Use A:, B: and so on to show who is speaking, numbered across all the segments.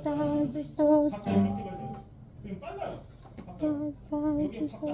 A: 찾아주소서
B: 찾아주소서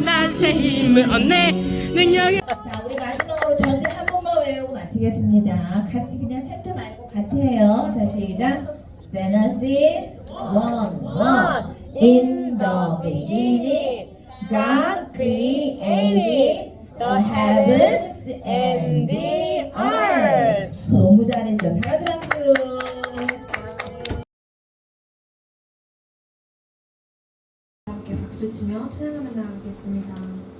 B: 난새 힘을 얻네 능력이
C: 자, 우리 마지막으로 전체 한 번만 외우고 마치겠습니다. 같이 그냥 챕터 말고 같이 해요. 자, 시작. Genesis 1 1 In the beginning, God created the heavens and the earth. 너무 잘했죠. 다 같이 박수. 함께 박수 치며 찬양하며 나가겠습니다.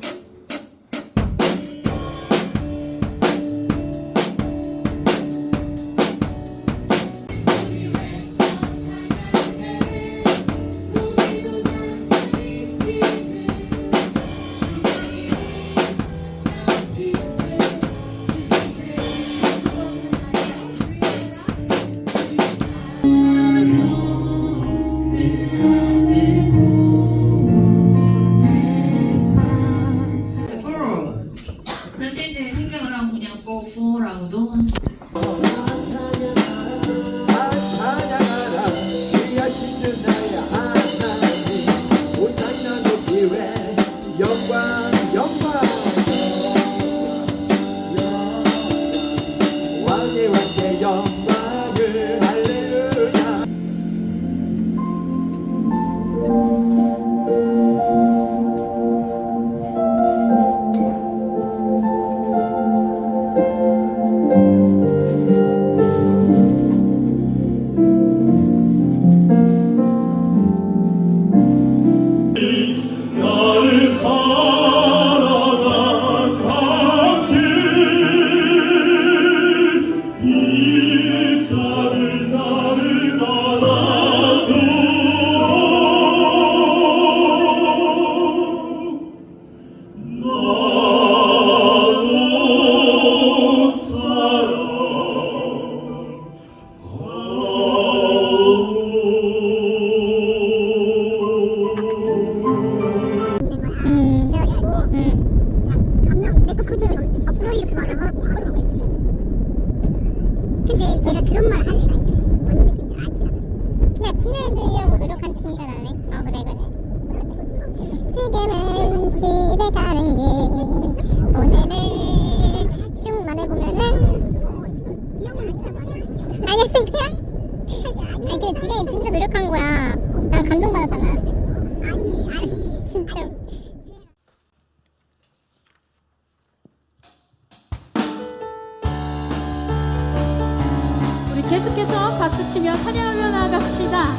D: Your one 나
E: 말을 할 리가 있어요. 뭔 느낌인지 알지 않아요. 그냥 친해지려고 노력한 티가 나네. 어 그래 그래. 지금은 집에 가는 길, 오늘은 쭉 말해보면은 아니 그냥 아니 그 지금 진짜 노력한 거야. 난 감동받았잖아. 아니 아니 진짜.
A: 계속해서 박수치며 찬양하며 나아갑시다